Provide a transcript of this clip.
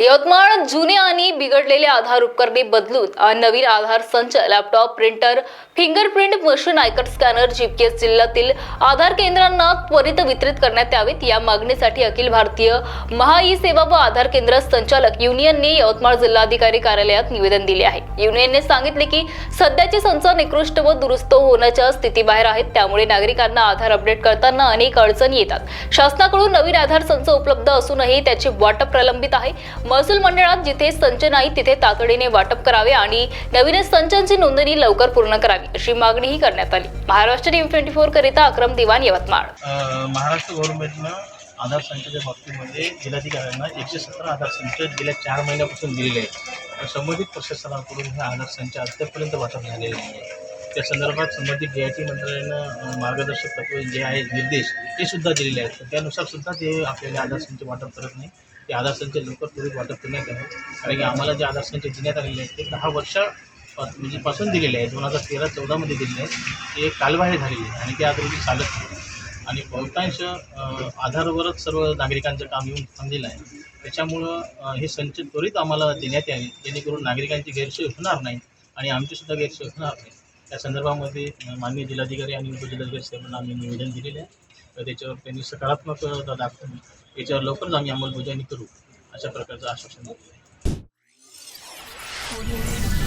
यवतमाळ जुने आणि बिघडलेले आधार उपकरणे बदलून नवीन आधार संच लॅपटॉप प्रिंटर फिंगरप्रिंट मशीन आयकर स्कॅनर जीपीएस जिल्ह्यातील आधार केंद्रांना त्वरित वितरित करण्यात यावेत. या मागणीसाठी अखिल भारतीय महा ई सेवा व आधार केंद्र संचालक युनियनने यवतमाळ जिल्हाधिकारी कार्यालयात निवेदन दिले आहे. युनियनने सांगितले की सध्याचे संच निकृष्ट व दुरुस्त होण्याच्या स्थितीबाहेर आहेत. त्यामुळे नागरिकांना आधार अपडेट करताना अनेक अडचणी येतात. शासनाकडून नवीन आधार संच उपलब्ध असूनही त्याचे वाटप प्रलंबित आहे. महसूल मंडळात जिथे संच नाही तिथे तातडीने वाटप करावे आणि नवीन संचांची नोंदणी लवकर पूर्ण करावी अशी मागणीही करण्यात आली. महाराष्ट्र टीम ट्वेंटी फोर करिता अक्रम दिवान यवतमाळ. महाराष्ट्र गव्हर्नमेंटनं आधार संचाच्या बाबतीमध्ये जिल्हाधिकाऱ्यांना एकशे सतरा आधार संच गेल्या चार महिन्यापासून दिलेले आहेत. तर संबंधित प्रशासनाकडून हे आधार संच अद्यापर्यंत वाटप झालेले नाही त्या संदर्भात संबंधित डी आय टी मंत्रालयानं मार्गदर्शक तत्व जे आहे निर्देश ते सुद्धा दिलेले आहेत. त्यानुसार सुद्धा ते आपल्याला आधार संच वाटप करत नाही ते आधार संच लवकर त्वरित वाटप करण्यात यावं कारण की आम्हाला जे आधार संच देण्यात आलेले आहेत ते दहा वर्ष म्हणजे पासून दिलेले आहे दोन हजार तेरा चौदामध्ये दिलेले आहेत. ते कालबाह्य झालेले आहे आणि ते आता रोजी चालत नाही आणि बहुतांश आधारवरच सर्व नागरिकांचं काम येऊन थांबलेलं आहे. त्याच्यामुळं हे संच त्वरित आम्हाला देण्यात यावे. जेणेकरून नागरिकांची गैरसोय होणार नाही आणि आमचीसुद्धा गैरसोय होणार नाही. त्या संदर्भामध्ये अ, माननीय जिल्हाधिकारी आणि उपजिल्हाधिकारी साहेबांना आम्ही निवेदन दिलेले आहे. तर त्याच्यावर त्यांनी सकारात्मक दाखवून याच्यावर लवकरच आम्ही अंमलबजावणी करू अशा प्रकारचं आश्वासन दिलं आहे.